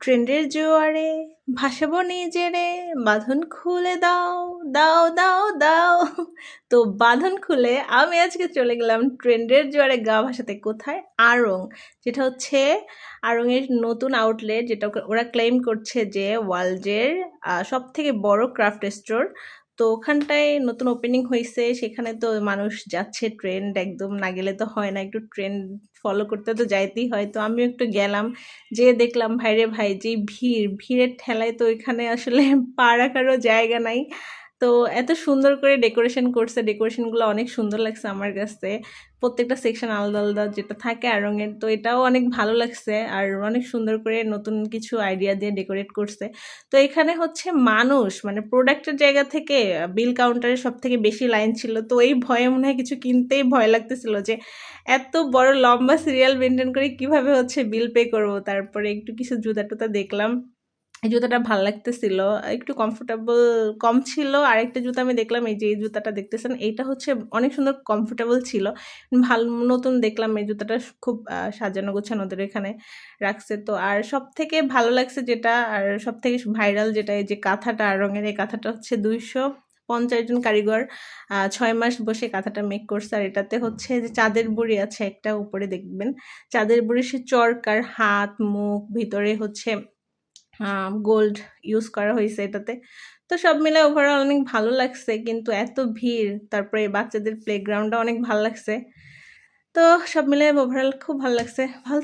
ট্রেন্ডের জোয়ারে, ভাসাবো নিজেরে, বাঁধন খুলে দাও দাও দাও দাও। তো বাঁধন খুলে আমি আজকে চলে গেলাম ট্রেন্ডের জোয়ারে গা ভাসাতে কোথায়? আড়ং, যেটা হচ্ছে আড়ংয়ের নতুন আউটলেট যেটা ওরা ক্লেম করছে যে ওয়ার্ল্ডের সব থেকে বড় ক্রাফট স্টোর তো ওখানটায় নতুন ওপেনিং হয়েছে সেখানে তো মানুষ যাচ্ছে ট্রেন্ড একদম না গেলে তো হয় না, একটু ট্রেন্ড ফলো করতে তো যাইতেই হয়। তো আমিও একটু গেলাম যে দেখলাম, ভাইরে ভাই যে ভিড়, ভিড়ের ঠেলায় তো ওইখানে আসলে পা রাখারও জায়গা নাই। তো এত সুন্দর করে ডেকোরেশন করছে। ডেকোরেশনগুলো অনেক সুন্দর লাগছে আমার কাছে। প্রত্যেকটা সেকশন আলাদা আলাদা যেটা থাকে আর রঙের, তো এটাও অনেক ভালো লাগছে আর অনেক সুন্দর করে নতুন কিছু আইডিয়া দিয়ে ডেকোরেট করছে। তো এখানে হচ্ছে মানুষ মানে প্রোডাক্টের জায়গা থেকে বিল কাউন্টারে সব থেকে বেশি লাইন ছিল। তো এই ভয়ে মনে হয় কিছু কিনতেই ভয় লাগতেছিল যে এত বড় লম্বা সিরিয়াল মেনটেন করে কীভাবে হচ্ছে বিল পে করব? তারপরে একটু কিছু জুতা টুতা দেখলাম। এই জুতাটা ভালো লাগতেছিল। একটু কমফোর্টেবল কম ছিল। আরেকটা জুতা আমি দেখলাম, এই যে এই জুতাটা দেখতেছেন, এইটা হচ্ছে অনেক সুন্দর কমফোর্টেবল ছিল। ভালো, নতুন দেখলাম এই জুতাটা খুব সাজানো গোছানো ওদের এখানে রাখছে। তো আর সব থেকে ভালো লাগছে যেটা, আর সব থেকে ভাইরাল যেটা, এই যে কাঁথাটা আর রঙের এই কাঁথাটা হচ্ছে দুইশো পঞ্চাশ জন কারিগর ছয় মাস বসে কাঁথাটা মেক করছে। আর এটাতে হচ্ছে যে চাঁদের বুড়ি আছে, একটা উপরে দেখবেন। চাঁদের বুড়ি সে চরকার, হাত, মুখ, ভিতরে হচ্ছে গোল্ড ইউজ করা হয়েছে এটাতে। তো সব মিলে ওভারঅল অনেক ভালো লাগছে, কিন্তু এত ভিড়, তারপরে বাচ্চাদের প্লেগ্রাউন্ডটা অনেক ভালো লাগছে। তো সব মিলে ওভারঅল খুব ভালো লাগছে। ভালো